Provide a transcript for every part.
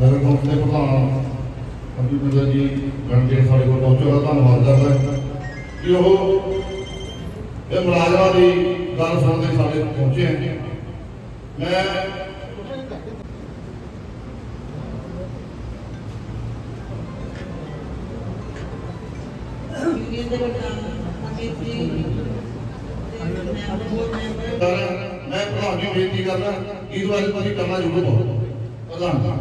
ਨਗਰ council ਦੇ ਪ੍ਰਧਾਨ computer ਜੀ ਗਣਜੀਤ ਸਾਡੇ ਕੋਲ ਪਹੁੰਚਿਆ ਉਹਦਾ ਧੰਨਵਾਦ ਕਰਦਾ। ਕਿ ਉਹ ਇਹ ਮੁਲਾਜ਼ਮਾਂ ਦੀ ਗੱਲ ਸੁਣਦੇ ਸਾਡੇ ਕੋਲ ਪਹੁੰਚੇ ਹੈ ਮੈਂ ਯੂਨੀਅਨ ਦੇ ਪ੍ਰਧਾਨ ਅਮਿਤ ਜੀ ਮੈਂ ਪ੍ਰਧਾਨ ਨੂੰ ਬੇਨਤੀ ਕਰਦਾ ਇਸ ਵਾਰ ਤੁਸੀਂ ਕਰਨਾ ਜ਼ਰੂਰ ਹੋ ਪ੍ਰਧਾਨ।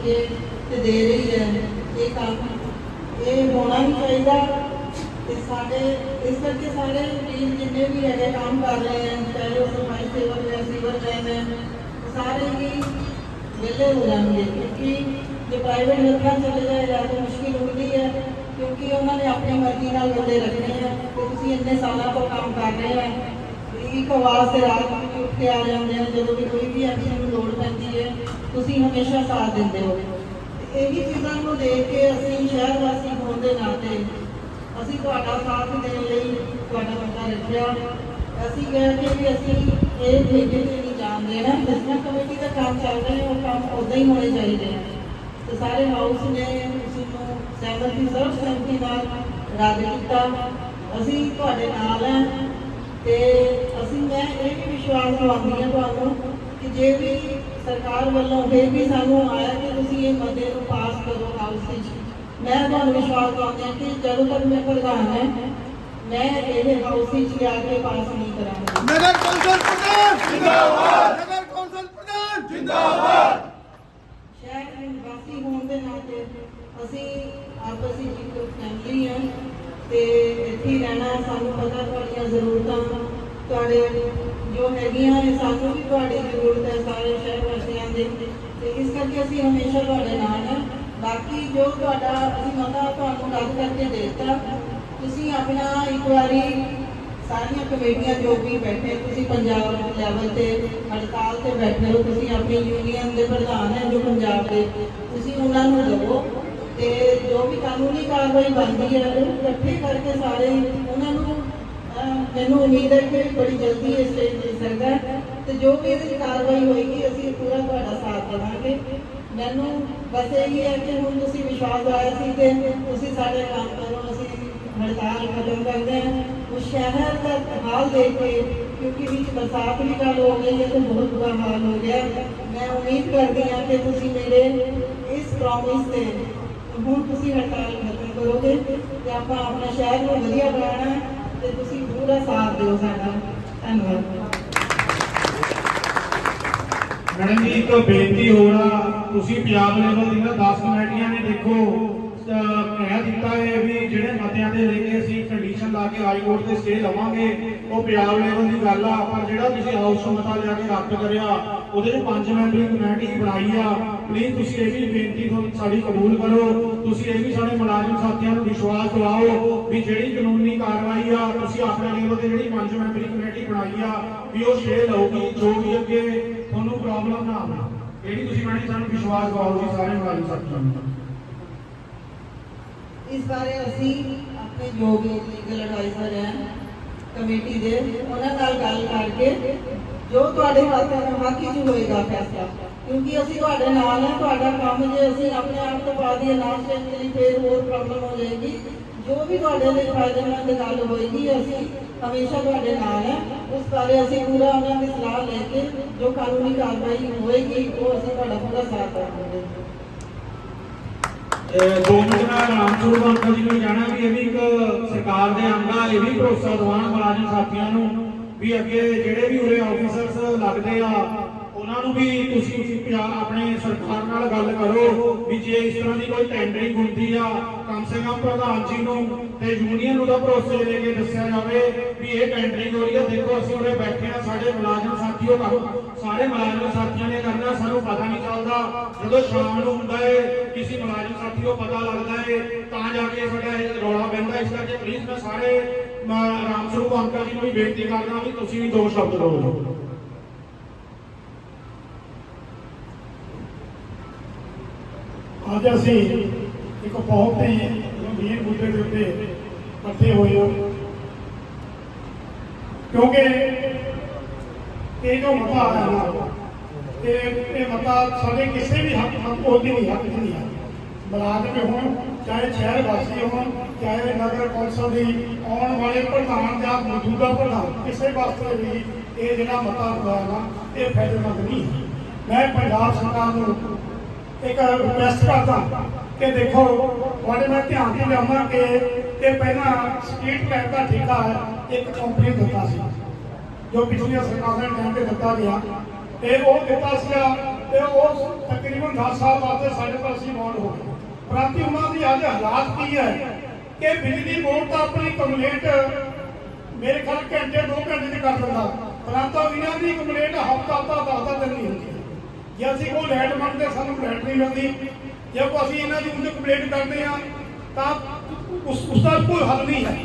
ਸਾਰੇ ਠੇਕੇ ਤੇ ਦੇ ਰਹੀ ਹੈ। ਇਹ ਕੰਮ ਇਹ ਹੋਣਾ ਵੀ ਚਾਹੀਦਾ। ਤੇ ਸਾਡੇ ਇਸ ਕਰਕੇ ਸਾਰੇ ਟੀਮ ਜਿੰਨੇ ਵੀ ਹੈਗੇ ਕੰਮ ਕਰ ਰਹੇ ਹਨ, ਚਾਹੇ ਉਹ ਸਫ਼ਾਈ ਸੇਵਕ ਹੈ ਸੀਵਰ ਹੈ ਸਾਰੇ ਹੀ ਵਿਹਲੇ ਹੋ ਜਾਣਗੇ ਕਿਉਂਕਿ ਜੇ ਪ੍ਰਾਈਵੇਟ ਹੱਥਾਂ ਚਲੇ ਜਾਏ ਜਾਂ ਤਾਂ ਮੁਸ਼ਕਿਲ ਹੁੰਦੀ ਹੈ ਕਿਉਂਕਿ ਉਹਨਾਂ ਨੇ ਆਪਣੀ ਮਰਜ਼ੀ ਨਾਲ ਬੰਦੇ ਰੱਖਣੇ ਆ ਤੇ ਤੁਸੀਂ ਇੰਨੇ ਸਾਲਾਂ ਤੋਂ ਕੰਮ ਕਰ ਰਹੇ ਆ ਇੱਕ ਆਵਾਜ਼ ਤੇ ਰਾਤ ਨੂੰ ਉੱਠ ਕੇ ਆ ਜਾਂਦੇ ਆ ਜਦੋਂ ਵੀ ਕੋਈ ਵੀ ਐਕਸ਼ਨ ਨੂੰ ਲੋੜ ਪੈਂਦੀ ਹੈ। ਤੁਸੀਂ ਹਮੇਸ਼ਾ ਸਾਥ ਦਿੰਦੇ ਹੋ ਤੇ ਇਹੀ ਚੀਜ਼ਾਂ ਨੂੰ ਦੇਖ ਕੇ ਅਸੀਂ ਸ਼ਹਿਰ ਵਾਸੀ ਹੋਣ ਦੇ ਨਾਤੇ ਅਸੀਂ ਤੁਹਾਡਾ ਸਾਥ ਦੇਣ ਲਈ ਤੁਹਾਡਾ ਬੰਦਾ ਰੱਖਿਆ। ਅਸੀਂ ਕਿਹਾ ਕਿ ਵੀ ਅਸੀਂ ਇਹ ਠੇਕੇ ਤੇ ਨਹੀਂ ਜਾਣਦੇ ਨਾ ਜਿਸਨਾ ਕਮੇਟੀ ਦਾ ਕੰਮ ਚੱਲ ਰਿਹਾ ਉਹ ਕੰਮ ਉਦਾਂ ਹੀ ਹੋਣੇ ਚਾਹੀਦੇ ਆ ਤੇ ਸਾਰੇ ਹਾਊਸ ਨੇ ਉਸ ਨੂੰ ਸਹਿਮਤੀ, ਸਰਵ ਸਹਿਮਤੀ ਨਾਲ ਰਾਜ ਕੀਤਾ। ਅਸੀਂ ਤੁਹਾਡੇ ਨਾਲ ਹਾਂ ਤੇ ਅਸੀਂ ਮੈਂ ਇਹ ਵੀ ਵਿਸ਼ਵਾਸ ਦਿਵਾਉਂਦੀ ਹਾਂ ਤੁਹਾਨੂੰ ਕਿ ਜੇ ਵੀ ਸਰਕਾਰ ਵੱਲੋਂ ਫਿਰ ਵੀ ਸਾਨੂੰ ਆਇਆ ਕਿ ਤੁਸੀਂ ਇਹ ਮਤੇ ਨੂੰ ਪਾਸ ਕਰੋ ਹਾਊਸ ਵਿੱਚ। ਮੈਂ ਤੁਹਾਨੂੰ ਵਿਸ਼ਵਾਸ ਦਿਵਾਉਂਦੀ ਹਾਂ ਕਿ ਜਦੋਂ ਤੱਕ ਮੈਂ ਪ੍ਰਧਾਨ ਹੈ ਮੈਂ ਇਹ ਹਾਊਸ ਵਿੱਚ ਲਿਆ ਕੇ ਪਾਸ ਨਹੀਂ ਕਰਾਂਗੀ। ਨਗਰ ਕੌਂਸਲ ਪ੍ਰਧਾਨ! ਜਿੰਦਾਬਾਦ! ਨਗਰ ਕੌਂਸਲ ਪ੍ਰਧਾਨ! ਜਿੰਦਾਬਾਦ! ਸ਼ਹਿਰ ਦੇ ਨਿਵਾਸੀ ਹੋਣ ਦੇ ਨਾਤੇ ਅਸੀਂ ਆਪਸ ਵਿੱਚ ਇੱਕ ਫੈਮਿਲੀ ਹਾਂ ਤੇ ਇੱਥੇ ਰਹਿਣਾ ਸਾਨੂੰ ਪਤਾ ਤੁਹਾਡੀਆਂ ਜ਼ਰੂਰਤਾਂ ਤੁਹਾਡੇ ਜੋ ਹੈਗੀਆਂ ਨੇ ਸਾਨੂੰ ਵੀ ਤੁਹਾਡੀ ਜ਼ਰੂਰਤ ਹੈ ਸਾਰੇ ਸ਼ਹਿਰ ਵਾਸੀਆਂ ਦੀ। ਤੇ ਇਸ ਕਰਕੇ ਅਸੀਂ ਹਮੇਸ਼ਾ ਤੁਹਾਡੇ ਨਾਲ ਹਾਂ। ਬਾਕੀ ਜੋ ਤੁਹਾਡਾ, ਅਸੀਂ ਮਤਾ ਤੁਹਾਨੂੰ ਰੱਦ ਕਰਕੇ ਦੇ ਦਿੱਤਾ। ਤੁਸੀਂ ਆਪਣਾ ਇੱਕ ਵਾਰੀ ਸਾਰੀਆਂ ਕਮੇਟੀਆਂ ਜੋ ਵੀ ਬੈਠੇ, ਤੁਸੀਂ ਪੰਜਾਬ ਲੈਵਲ ਤੇ, ਹੜਤਾਲ ਤੇ ਬੈਠੇ ਹੋ, ਤੁਸੀਂ ਆਪਣੀ ਯੂਨੀਅਨ ਦੇ ਪ੍ਰਧਾਨ ਹੈ ਜੋ ਪੰਜਾਬ ਦੇ, ਤੁਸੀਂ ਉਹਨਾਂ ਨੂੰ ਦਵੋ ਤੇ ਜੋ ਵੀ ਕਾਨੂੰਨੀ ਕਾਰਵਾਈ ਬਣਦੀ ਹੈ, ਉਹ ਇਕੱਠੇ ਕਰਕੇ ਸਾਰੇ ਉਹਨਾਂ ਨੂੰ ਮੈਨੂੰ ਉਮੀਦ ਹੈ ਕਿ ਬੜੀ ਜਲਦੀ ਇਹ ਸਟੇਜ ਮਿਲ ਸਕਦਾ ਹੈ ਤੇ ਜੋ ਵੀ ਇਹਦੀ ਕਾਰਵਾਈ ਹੋਏਗੀ, ਅਸੀਂ ਪੂਰਾ ਤੁਹਾਡਾ ਸਾਥ ਦੇਵਾਂਗੇ। ਮੈਨੂੰ ਬਸ ਇਹ ਹੈ ਕਿ ਹੁਣ ਤੁਸੀਂ ਵਿਸ਼ਵਾਸ ਆਇਆ ਸੀ ਕਿ ਤੁਸੀਂ ਸਾਡੇ ਕੰਮ ਕਰੋ ਅਸੀਂ ਹੜਤਾਲ ਖਤਮ ਕਰਦੇ ਹਾਂ। ਉਹ ਸ਼ਹਿਰ ਦਾ ਹਾਲ ਦੇਖ ਕੇ, ਕਿਉਂਕਿ ਵਿੱਚ ਬਰਸਾਤ ਵੀ ਕੱਲ ਹੋ ਗਈ ਹੈ ਤੇ ਬਹੁਤ ਬੁਰਾ ਹਾਲ ਹੋ ਗਿਆ। ਮੈਂ ਉਮੀਦ ਕਰਦੀ ਹਾਂ ਕਿ ਤੁਸੀਂ ਮੇਰੇ ਇਸ ਪ੍ਰੋਮਿਸ ਤੇ ਹੁਣ ਤੁਸੀਂ ਹੜਤਾਲ ਖਤਮ ਕਰੋਗੇ ਤੇ ਆਪਾਂ ਆਪਣਾ ਸ਼ਹਿਰ ਨੂੰ ਵਧੀਆ ਬਣਾਉਣਾ ਤੇ ਤੁਸੀਂ ਪੂਰਾ ਸਾਥ ਦਿਓ ਸਾਡਾ। ਧੰਨਵਾਦ। ਮੈਡਮ ਜੀ, ਇੱਕ ਬੇਨਤੀ ਹੋਣਾ ਤੁਸੀਂ ਪੰਜਾਬ ਲੈਵਲ ਦੀਆਂ 10 ਕਮੇਟੀਆਂ ਨੇ ਦੇਖੋ ਕਹਿ ਦਿੱਤਾ ਹੈ ਵੀ ਜਿਹੜੇ ਮਤਿਆਂ ਦੇ ਲੈ ਕੇ ਅਸੀਂ ਕੰਡੀਸ਼ਨ ਲਾ ਕੇ ਹਾਈ ਕੋਰਟ ਤੇ ਸਟੇ ਲਵਾਂਗੇ, ਉਹ ਪੰਜਾਬ ਲੈਵਲ ਦੀ ਗੱਲ ਆ, ਪਰ ਜਿਹੜਾ ਤੁਸੀਂ ਹਾਊਸ ਮਤਾ ਲਿਆ ਕੇ ਰੱਦ ਕਰਿਆ, ਉਹਦੇ ਚ ਪੰਜ ਮੈਂਬਰੀ ਕਮੇਟੀ ਬਣਾਈ ਆ। ਪਲੀਜ਼ ਤੁਸੀਂ ਇਹ ਵੀ ਬੇਨਤੀ ਤੁਹਾਨੂੰ ਸਾਡੀ ਕਬੂਲ ਕਰੋ, ਤੁਸੀਂ ਇਹ ਵੀ ਸਾਡੇ ਮੁਲਾਜ਼ਮ ਸਾਥੀਆਂ ਨੂੰ ਵਿਸ਼ਵਾਸ ਦਿਵਾਓ ਵੀ ਜਿਹੜੀ ਕਾਨੂੰਨੀ ਕਾਰਵਾਈ ਆ, ਤੁਸੀਂ ਆਪਣੇ ਲੈਵਲ ਤੇ ਜਿਹੜੀ ਪੰਜ ਮੈਂਬਰੀ ਕਮੇਟੀ ਬਣਾਈ ਆ, ਵੀ ਉਹ ਸਟੇ ਲਊਗੀ, ਜੋ ਵੀ ਅੱਗੇ ਤੁਹਾਨੂੰ ਪ੍ਰੋਬਲਮ ਨਾ ਆਵੇ। ਜਿਹੜੀ ਤੁਸੀਂ ਮੈਡਮ ਸਾਨੂੰ ਵਿਸ਼ਵਾਸ ਦਿਵਾਓ ਜੀ ਸਾਰੇ ਮੁਲਾਜ਼ਮ ਸਾਥੀਆਂ ਨੂੰ। ਇਸ ਬਾਰੇ ਅਸੀਂ ਆਪਣੇ ਜੋ ਵੀ ਲੀਗਲ ਐਡਵਾਈਜ਼ਰ ਹੈ ਕਮੇਟੀ ਦੇ, ਉਹਨਾਂ ਨਾਲ ਗੱਲ ਕਰਕੇ ਜੋ ਤੁਹਾਡੇ ਹੱਥ ਹੱਕ ਵਿੱਚ ਹੋਏਗਾ ਫੈਸਲਾ। ਕਿਉਂਕਿ ਅਸੀਂ ਤੁਹਾਡੇ ਨਾਲ ਹਾਂ, ਤੁਹਾਡਾ ਕੰਮ ਜੇ ਅਸੀਂ ਆਪਣੇ ਆਪ ਤੋਂ ਪਾ ਦਈਏ ਨਾ ਲਈ ਫਿਰ ਹੋਰ ਪ੍ਰੋਬਲਮ ਹੋ ਜਾਏਗੀ। ਜੋ ਵੀ ਤੁਹਾਡੇ ਲਈ ਫਾਇਦੇਮੰਦ ਗੱਲ ਹੋਏਗੀ ਅਸੀਂ ਹਮੇਸ਼ਾ ਤੁਹਾਡੇ ਨਾਲ ਹੈ। ਉਸ ਬਾਰੇ ਅਸੀਂ ਪੂਰਾ ਉਹਨਾਂ ਦੀ ਸਲਾਹ ਲੈ ਕੇ ਜੋ ਕਾਨੂੰਨੀ ਕਾਰਵਾਈ ਹੋਏਗੀ, ਉਹ ਅਸੀਂ ਤੁਹਾਡਾ ਪੂਰਾ ਸਾਥ ਦੇਵਾਂਗੇ। ਇਹ ਦੋ ਮਿੰਟ ਮੈਂ ਰਾਮਚੂਰ ਅੰਕਲ ਜੀ ਨੂੰ ਜਾਣਾ ਵੀ ਇਹ ਵੀ ਇੱਕ ਸਰਕਾਰ ਦੇ ਅੰਗਾ ਇਹ ਵੀ ਭਰੋਸਾ ਦਿਵਾਉਣ ਮੁਲਾਜ਼ਮ ਸਾਥੀਆਂ ਨੂੰ ਵੀ ਅੱਗੇ ਜਿਹੜੇ ਵੀ ਉਰੇ ਆਫੀਸਰਸ ਲੱਗਦੇ ਆ ਉਹਨਾਂ ਨੂੰ ਵੀ ਤੁਸੀਂ ਪੰਜਾਬ ਆਪਣੇ ਸਰਕਾਰ ਨਾਲ ਗੱਲ ਕਰੋ ਵੀ ਜੇ ਇਸ ਤਰ੍ਹਾਂ ਦੀ ਕੋਈ ਟੈਂਡਰਿੰਗ ਹੁੰਦੀ ਆ, ਕਮ ਸੇ ਕਮ ਪ੍ਰਧਾਨ ਜੀ ਨੂੰ ਤੇ ਯੂਨੀਅਨ ਨੂੰ ਤਾਂ ਭਰੋਸੇ ਲੈ ਕੇ ਦੱਸਿਆ ਜਾਵੇ ਵੀ ਇਹ ਟੈਂਡਰਿੰਗ ਹੋ ਰਹੀ ਹੈ ਦੇਖੋ, ਅਸੀਂ ਉਰੇ ਬੈਠੇ ਆ, ਸਾਡੇ ਮੁਲਾਜ਼ਮ ਸਾਥੀਓ ਸਾਰੇ ਮੁਲਾਜ਼ਮ ਸਾਥੀਆਂ ਨੇ ਕਰਨਾ, ਸਾਨੂੰ ਪਤਾ ਨਹੀਂ ਚੱਲਦਾ। ਜਦੋਂ ਸ਼ਾਮ ਨੂੰ ਹੁੰਦਾ ਹੈ ਕਿਸੇ ਮੁਲਾਜ਼ਮ ਸਾਥੀ ਨੂੰ ਪਤਾ ਲੱਗਦਾ ਹੈ ਤਾਂ ਜਾ ਕੇ ਸਾਡਾ ਇਹ ਰੌਲਾ ਪੈਂਦਾ। ਇਸ ਕਰਕੇ ਪਲੀਜ਼ ਮੈਂ ਸਾਰੇ ਮ- ਰਾਮ ਸਰੂਪ ਅੰਕਲ ਜੀ ਨੂੰ ਵੀ ਬੇਨਤੀ ਕਰਦਾ ਵੀ ਤੁਸੀਂ ਵੀ ਦੋ ਸ਼ਬਦ ਬੋਲੋ। ਅੱਜ ਅਸੀਂ ਇੱਕ ਬਹੁਤ ਹੀ ਗੰਭੀਰ ਮੁੱਦੇ ਦੇ ਉੱਤੇ ਇਕੱਠੇ ਹੋਏ ਹਾਂ। ਕਿਉਂਕਿ ਇਹ ਜੋ ਮਤਾ ਆਇਆ ਨਾ, ਇਹ ਇਹ ਮਤਾ ਸਾਡੇ ਕਿਸੇ ਵੀ ਹੱਕ ਹੱਕ ਉਹਦੀ ਨਹੀਂ, ਹੱਕ ਨਹੀਂ ਹੈ। ਮੁਲਾਜ਼ਮ ਹੋਣ, ਚਾਹੇ ਸ਼ਹਿਰ ਵਾਸੀ ਹੋਣ, ਚਾਹੇ ਨਗਰ ਕੌਂਸਲ ਦੀ ਆਉਣ ਵਾਲੇ ਪ੍ਰਧਾਨ ਜਾਂ ਮੌਜੂਦਾ ਪ੍ਰਧਾਨ, ਕਿਸੇ ਵਾਸਤੇ ਵੀ ਇਹ ਜਿਹੜਾ ਮਤਾ ਹੋਇਆ ਨਾ, ਇਹ ਫਾਇਦੇਮੰਦ ਨਹੀਂ ਮੈਂ ਪੰਜਾਬ ਸਰਕਾਰ ਨੂੰ ਇੱਕ ਰਿਕੁਐਸਟ ਕਰਦਾ ਕਿ ਦੇਖੋ, ਤੁਹਾਡੇ ਮੈਂ ਧਿਆਨ ਚ ਲਿਆਉਣਾ ਕਿ ਇਹ ਪਹਿਲਾਂ ਸਟਰੀਟ ਲਾਈਟ ਦਾ ਠੇਕਾ ਹੈ ਇੱਕ ਕੰਪਨੀ ਦਿੱਤਾ ਸੀ, ਜੋ ਪਿਛਲੀਆਂ ਸਰਕਾਰਾਂ ਦੇ ਟਾਈਮ ਤੇ ਦਿੱਤਾ ਗਿਆ। ਤੇ ਉਹ ਦਿੱਤਾ ਸੀਗਾ ਤੇ ਉਹ ਤਕਰੀਬਨ 10 ਸਾਲ ਵਾਸਤੇ ਸਾਡੇ ਕੋਲ ਬੌਂਡ ਹੋ ਗਏ। ਪ੍ਰੰਤੂ ਉਹਨਾਂ ਦੀ ਅੱਜ ਹਾਲਾਤ ਕੀ ਹੈ ਕਿ ਬਿਜਲੀ ਬੋਰਡ ਤਾਂ ਆਪਣੀ ਕੰਪਲੇਂਟ ਮੇਰੇ ਖਿਆਲ ਘੰਟੇ, ਦੋ ਘੰਟੇ ਚ ਕਰ ਦਿੰਦਾ। ਪਰੰਤੂ ਇਹਨਾਂ ਦੀ ਕੰਪਲੇਂਟ ਹਫਤਾ ਹਫਤਾ ਦਸ ਦਸ ਦਿਨ ਨਹੀਂ ਹੁੰਦੀ ਜੇ ਅਸੀਂ ਕੋਈ ਲੈਟ ਮੰਗਦੇ, ਸਾਨੂੰ ਲੈਟ ਨਹੀਂ ਮਿਲਦੀ। ਜੇ ਕੋ ਅਸੀਂ ਇਹਨਾਂ ਦੀ ਉਹਨੂੰ ਕੰਪਲੇਂਟ ਕਰਦੇ ਹਾਂ, ਤਾਂ ਉਸ ਉਸ ਦਾ ਕੋਈ ਹੱਲ ਨਹੀਂ ਹੈ।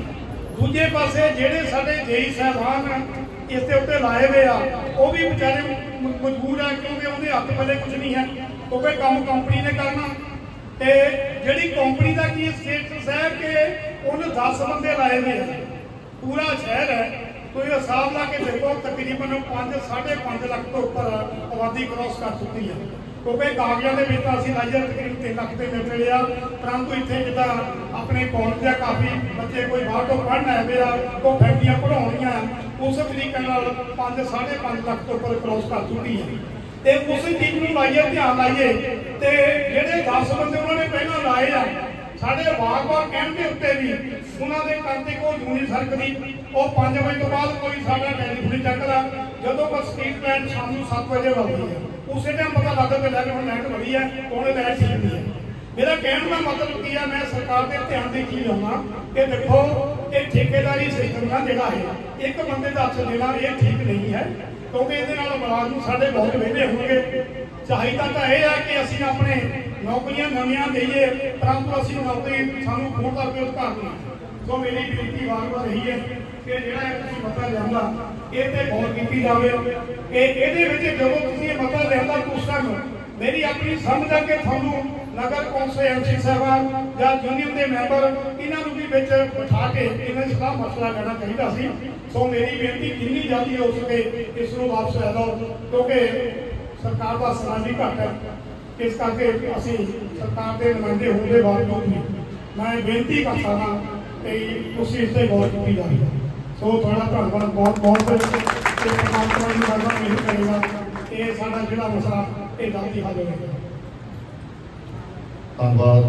ਦੂਜੇ ਪਾਸੇ ਜਿਹੜੇ ਸਾਡੇ ਜੇਈ ਸਾਹਿਬਾਨ ਇਸ ਦੇ ਉੱਤੇ ਲਾਏ ਹੋਏ ਆ, ਉਹ ਵੀ ਵਿਚਾਰੇ ਮਜਬੂਰ ਆ, ਕਿਉਂਕਿ ਉਹਦੇ ਹੱਥ ਪੱਲੇ ਕੁਝ ਨਹੀਂ ਹੈ। ਕਿਉਂਕਿ ਕੰਮ ਕੰਪਨੀ ਨੇ ਕਰਨਾ। ਤੇ ਜਿਹੜੀ ਕੰਪਨੀ ਦਾ ਕੀ ਸਟੇਟਸ ਹੈ ਕਿ ਉਹਨੇ 10 ਬੰਦੇ ਲਾਏ ਹੋਏ ਆ। ਪੂਰਾ ਸ਼ਹਿਰ ਹੈ। ਕੋਈ ਹਿਸਾਬ ਲਾ ਕੇ ਦੇਖੋ, ਤਕਰੀਬਨ 5 5.5 ਲੱਖ ਤੋਂ ਉੱਪਰ ਆਬਾਦੀ ਕ੍ਰਾਸ ਕਰ ਚੁੱਕੀ ਹੈ ਕਿਉਂਕਿ ਕਾਗਜ਼ਾਂ ਦੇ ਵਿੱਚ ਅਸੀਂ ਲਾਈਏ ਤਕਰੀਬਨ 3 ਲੱਖ ਦੇ ਵਿੱਚ ਮਿਲੇ ਪਰੰਤੂ ਇੱਥੇ ਜਿੱਦਾਂ ਆਪਣੇ ਕਾਲਜ ਦੇ ਕਾਫੀ ਬੱਚੇ ਕੋਈ ਬਾਹਰ ਤੋਂ ਪੜ੍ਹਨ ਆਏ ਵੇ ਆ, ਉਹ ਫੈਕਟਰੀਆਂ ਪੜਾਉਣੀਆਂ ਉਸ ਤਰੀਕੇ ਨਾਲ 5 5.5 ਲੱਖ ਤੋਂ ਉੱਪਰ ਕ੍ਰਾਸ ਕਰ ਚੁੱਕੀ ਹੈ ਤੇ ਉਸ ਚੀਜ਼ ਨੂੰ ਲਾਈਏ, ਧਿਆਨ ਲਾਈਏ, ਤੇ ਜਿਹੜੇ 10 ਬੰਦੇ ਉਹਨਾਂ ਨੇ ਪਹਿਲਾਂ ਲਾਏ ਆ ਸਾਡੇ ਵਾਰ-ਵਾਰ ਕਹਿਣ ਦੇ ਉੱਤੇ ਵੀ ਉਹਨਾਂ ਦੇ ਕੰਨ ਕੋਈ ਜੂਨੀ ਸਰਕਦੀ ਉਹ 5 ਵਜੇ ਤੋਂ ਬਾਅਦ ਕੋਈ ਸਾਡਾ ਟੈਲੀਫੋਨ ਚੱਕਦਾ। ਜਦੋਂ ਬਸ ਸਟਰੀਟ ਸ਼ਾਮ ਨੂੰ 7 ਵਜੇ ਵੱਜਦੀ ਹੈ। ਉਸੇ ਟਾਈਮ ਪਤਾ ਲੱਗਦਾ ਕਿ ਲੈ ਹੁਣ ਲਾਈਟ ਬੜੀ ਹੈ ਕੋਣੇ ਲਾਈਟ ਚੱਲਦੀ ਹੈ। ਮੇਰਾ ਕਹਿਣ ਦਾ ਮਤਲਬ ਕੀ ਆ, ਮੈਂ ਸਰਕਾਰ ਦੇ ਧਿਆਨ ਦੇ ਕੀ ਲਾਉਣਾ ਕਿ ਦੇਖੋ, ਇਹ ਠੇਕੇਦਾਰੀ ਸਿਸਟਮ ਨਾ ਜਿਹੜਾ ਹੈ, ਇੱਕ ਬੰਦੇ ਦਾ ਹੱਥ ਦੇਣਾ ਇਹ ਠੀਕ ਨਹੀਂ ਹੈ, ਕਿਉਂਕਿ ਇਹਦੇ ਨਾਲ ਮੁਲਾਜ਼ਮ ਸਾਡੇ ਬਹੁਤ ਵਿਹਲੇ ਹੋਣਗੇ। ਚਾਹੀਦਾ ਤਾਂ ਇਹ ਹੈ ਕਿ ਅਸੀਂ ਆਪਣੇ ਨੌਕਰੀਆਂ ਨਵੀਆਂ ਦੇਈਏ ਪਰੰਤੂ ਅਸੀਂ ਨੌਕਰੀ ਸਾਨੂੰ ਖੋਣ ਦਾ ਕੋਈ ਅਧਿਕਾਰ ਨਹੀਂ ਸੋ ਮੇਰੀ ਬੇਨਤੀ ਵਾਰ-ਵਾਰ ਇਹੀ ਹੈ ਕਿ ਜਿਹੜਾ ਇਹ ਤੁਸੀਂ ਮਤਾ ਲਿਆਂਦਾ, ਇਹ ਤੇ ਗੌਰ ਕੀਤੀ ਜਾਵੇ ਕਿ ਇਹਦੇ ਵਿੱਚ ਜਦੋਂ ਤੁਸੀਂ ਇਹ ਮਤਾ ਲਿਆਂਦਾ ਉਸ ਟਾਈਮ ਮੇਰੀ ਆਪਣੀ ਸਮਝ ਆ ਕਿ ਤੁਹਾਨੂੰ ਨਗਰ ਕੌਂਸਲ ਐਮਸੀ ਸਾਹਿਬਾਨ ਜਾਂ ਯੂਨੀਅਨ ਦੇ ਮੈਂਬਰ ਇਹਨਾਂ ਨੂੰ ਵੀ ਵਿੱਚ ਬਿਠਾ ਕੇ ਇਹਨਾਂ ਦਾ ਮਸਲਾ ਲੈਣਾ ਚਾਹੀਦਾ ਸੀ। ਸੋ ਮੇਰੀ ਬੇਨਤੀ ਜਿੰਨੀ ਜਲਦੀ ਹੋ ਸਕੇ ਇਸ ਨੂੰ ਵਾਪਸ ਲੈ ਲਓ, ਕਿਉਂਕਿ ਸਰਕਾਰ ਦਾ ਸਲਾਹ ਨਹੀਂ ਘੱਟ ਹੈ। ਇਸ ਕਰਕੇ ਅਸੀਂ ਸਰਕਾਰ ਦੇ ਨੁਮਾਇੰਦੇ ਹੋਣ ਦੇ ਬਾਵਜੂਦ ਵੀ ਮੈਂ ਬੇਨਤੀ ਕਰ ਸਕਦਾ ਕਿ ਤੁਸੀਂ ਇਸ ਤੇ ਗੌਰ ਕੀਤੀ ਜਾਵੇ। ਸੋ ਤੁਹਾਡਾ ਧੰਨਵਾਦ ਬਹੁਤ ਬਹੁਤ ਤੇ ਪਰਮਾਤਮਾ ਦੀ ਮਰਜ਼ੀ ਮਿਹਰ ਕਰੇਗਾ ਇਹ ਸਾਡਾ ਜਿਹੜਾ ਮਸਲਾ ਇਹ ਜਲਦੀ ਹੱਲ ਹੋਵੇਗਾ। ਧੰਨਵਾਦ।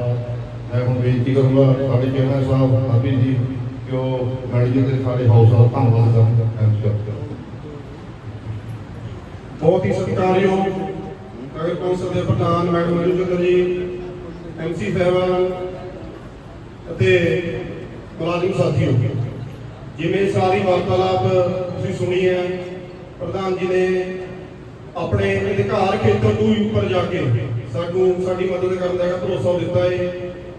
ਮੈਂ ਹੁਣ ਬੇਨਤੀ ਕਰੂੰਗਾ ਸਾਡੇ ਚੇਅਰਮੈਨ ਸਾਹਿਬ ਹਰਬੀਰ ਜੀ ਕਿ ਉਹ ਮੈਨੇਜਰ ਦੇ ਸਾਡੇ ਹਾਊਸ ਦਾ ਧੰਨਵਾਦ ਐਮਸੀ ਬਹੁਤ ਹੀ ਸਤਿਕਾਰਯੋਗ ਨਗਰ ਕੌਂਸਲ ਦੇ ਪ੍ਰਧਾਨ ਮੈਡਮ ਮਨਜੂ ਜੀ ਐਮਸੀ ਸਾਹਿਬਾਨ ਅਤੇ ਮੁਲਾਜ਼ਮ ਸਾਥੀਓ ਜਿਵੇਂ ਸਾਰੀ ਵਾਰਤਾਲਾਪ ਤੁਸੀਂ ਸੁਣੀ ਹੈ, ਪ੍ਰਧਾਨ ਜੀ ਨੇ ਆਪਣੇ ਅਧਿਕਾਰ ਖੇਤਰ ਤੋਂ ਉੱਪਰ ਜਾ ਕੇ ਸਾਨੂੰ, ਸਾਡੀ ਮਦਦ ਕਰਨ ਦਾ ਭਰੋਸਾ ਦਿੱਤਾ ਹੈ।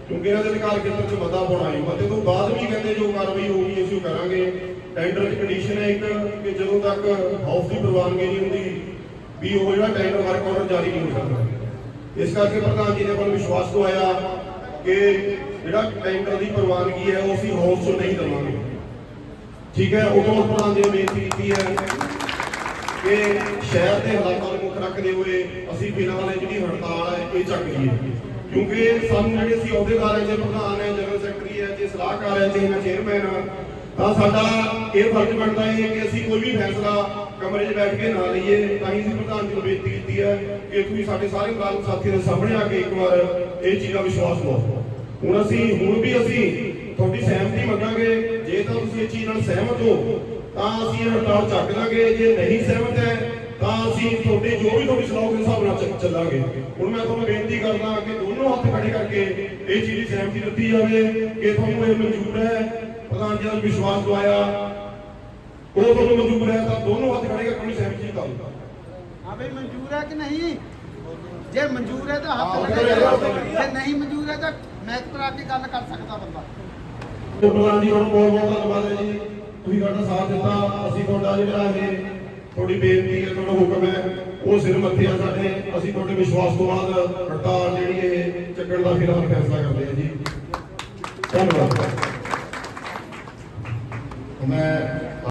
ਕਿਉਂਕਿ ਇਹਨਾਂ ਦੇ ਅਧਿਕਾਰ ਖੇਤਰ 'ਚ ਮਤਾ ਪਾਉਣਾ ਹੈ। ਮਤੇ ਤੋਂ ਬਾਅਦ ਵੀ ਕਹਿੰਦੇ ਜੋ ਕਾਰਵਾਈ ਹੋਊਗੀ ਅਸੀਂ ਉਹ ਕਰਾਂਗੇ। ਟੈਂਡਰ 'ਚ ਕੰਡੀਸ਼ਨ ਹੈ ਇੱਕ ਕਿ ਜਦੋਂ ਤੱਕ ਹਾਊਸ ਦੀ ਪ੍ਰਵਾਨਗੀ ਨਹੀਂ ਹੁੰਦੀ ਵੀ ਉਹ ਜਿਹੜਾ ਟੈਂਡਰ ਵਰਕ ਆਰਡਰ ਜਾਰੀ ਨਹੀਂ ਹੋ ਸਕਦਾ। ਇਸ ਕਰਕੇ ਪ੍ਰਧਾਨ ਜੀ ਨੇ ਆਪਾਂ ਵਿਸ਼ਵਾਸ ਦਵਾਇਆ ਕਿ ਜਿਹੜਾ ਟੈਂਡਰ ਦੀ ਪ੍ਰਵਾਨਗੀ ਹੈ, ਉਹ ਅਸੀਂ ਹਾਊਸ 'ਚੋਂ ਨਹੀਂ ਦੇਵਾਂਗੇ। ਠੀਕ ਹੈ, ਉਦੋਂ ਪ੍ਰਧਾਨ ਜੀ ਨੇ ਬੇਨਤੀ ਕੀਤੀ ਹੈ ਕਿ ਸ਼ਹਿਰ ਦੇ ਹਾਲਾਤਾਂ ਨੂੰ ਮੁੱਖ ਰੱਖਦੇ ਹੋਏ ਅਸੀਂ ਫਿਲਹਾਲ ਜਿਹੜੀ ਹੜਤਾਲ ਹੈ, ਇਹ ਚੱਕ ਲਈਏ। ਕਿਉਂਕਿ ਸਾਨੂੰ ਜਿਹੜੇ ਅਸੀਂ ਅਹੁਦੇਦਾਰ ਹੈ, ਜੇ ਪ੍ਰਧਾਨ ਹੈ, ਜਨਰਲ ਸੈਕਟਰੀ ਹੈ, ਜੇ ਸਲਾਹਕਾਰ ਹੈ, ਜੇ ਚੇਅਰਮੈਨ ਆ ਤਾਂ ਸਾਡਾ ਇਹ ਫਰਜ਼ ਬਣਦਾ ਹੈ ਕਿ ਅਸੀਂ ਕੋਈ ਵੀ ਫੈਸਲਾ ਕਮਰੇ 'ਚ ਬੈਠ ਕੇ ਨਾ ਲਈਏ। ਤਾਂ ਹੀ ਅਸੀਂ ਪ੍ਰਧਾਨ ਜੀ ਨੂੰ ਬੇਨਤੀ ਕੀਤੀ ਹੈ ਕਿ ਤੁਸੀਂ ਸਾਡੇ ਸਾਰੇ ਮੁਲਾਜ਼ਮ ਸਾਥੀਆਂ ਦੇ ਸਾਹਮਣੇ ਆ ਕੇ ਇੱਕ ਵਾਰ ਇਹ ਚੀਜ਼ ਦਾ ਵਿਸ਼ਵਾਸ ਦਿਵਾਓ। ਹੁਣ ਅਸੀਂ, ਹੁਣ ਵੀ ਅਸੀਂ ਤੁਹਾਡੀ ਸਹਿਮਤੀ ਮੰਗਾਂਗੇ ਜੇ ਤਾਂ ਤੁਸੀਂ ਇਹ ਚੀਜ਼ ਨਾਲ ਸਹਿਮਤ ਹੋ, ਤਾਂ ਅਸੀਂ ਇਹ ਹੜਤਾਲ ਚੱਕ ਲਾਂਗੇ। ਜੇ ਨਹੀਂ ਸਹਿਮਤ ਹੈ, ਤਾਂ ਅਸੀਂ ਤੁਹਾਡੇ ਜੋ ਵੀ ਤੁਹਾਡੀ ਸਲਾਹ ਦੇ ਹਿਸਾਬ ਨਾਲ ਚੱਲਾਂਗੇ। ਹੁਣ ਮੈਂ ਤੁਹਾਨੂੰ ਬੇਨਤੀ ਕਰਦਾ ਕਿ ਦੋਨੋਂ ਹੱਥ ਖੜੇ ਕਰਕੇ ਇਹ ਚੀਜ਼ ਦੀ ਸਹਿਮਤੀ ਦਿੱਤੀ ਜਾਵੇ ਕਿ ਤੁਹਾਨੂੰ ਇਹ ਮਨਜ਼ੂਰ ਹੈ। ਪ੍ਰਧਾਨ ਜੀ ਦਾ ਵਿਸ਼ਵਾਸ ਦਵਾਇਆ। ਉਹ ਤੁਹਾਨੂੰ ਮਨਜ਼ੂਰ ਹੈ ਤਾਂ ਦੋਨੋਂ ਹੱਥ ਖੜੇ ਕਰਕੇ ਸਹਿਮਤੀ ਦਿਓ ਹਾਂ ਬਈ ਮਨਜ਼ੂਰ ਹੈ ਕਿ ਨਹੀਂ? ਜੇ ਮਨਜ਼ੂਰ ਹੈ ਤਾਂ ਹੱਥ ਹਾਂ, ਲੱਗੇ ਉਹ ਤਾਂ ਜੇ ਨਹੀਂ ਮਨਜ਼ੂਰ ਹੈ ਤਾਂ ਮੈਂ ਕਰਾ ਕੇ ਗੱਲ ਕਰ ਸਕਦਾ ਬੰਦਾ। ਪ੍ਰਧਾਨ ਜੀ ਤੁਹਾਨੂੰ ਬਹੁਤ ਬਹੁਤ ਧੰਨਵਾਦ ਹੈ ਜੀ। ਤੁਸੀਂ ਸਾਡਾ ਸਾਥ ਦਿੱਤਾ। ਅਸੀਂ ਤੁਹਾਡਾ ਜਿਹੜਾ ਇਹ ਤੁਹਾਡੀ ਬੇਨਤੀ ਹੈ ਤੁਹਾਡਾ ਹੁਕਮ ਹੈ। ਉਹ ਸਿਰ ਮੱਥੇ ਆ ਸਾਡੇ। ਅਸੀਂ ਤੁਹਾਡੇ ਵਿਸ਼ਵਾਸ ਤੋਂ ਬਾਅਦ ਹੜਤਾਲ ਜਿਹੜੀ ਇਹ ਚੱਕਣ ਦਾ ਫਿਲਹਾਲ ਫੈਸਲਾ ਕਰਦੇ ਹਾਂ ਜੀ। ਧੰਨਵਾਦ। ਮੈਂ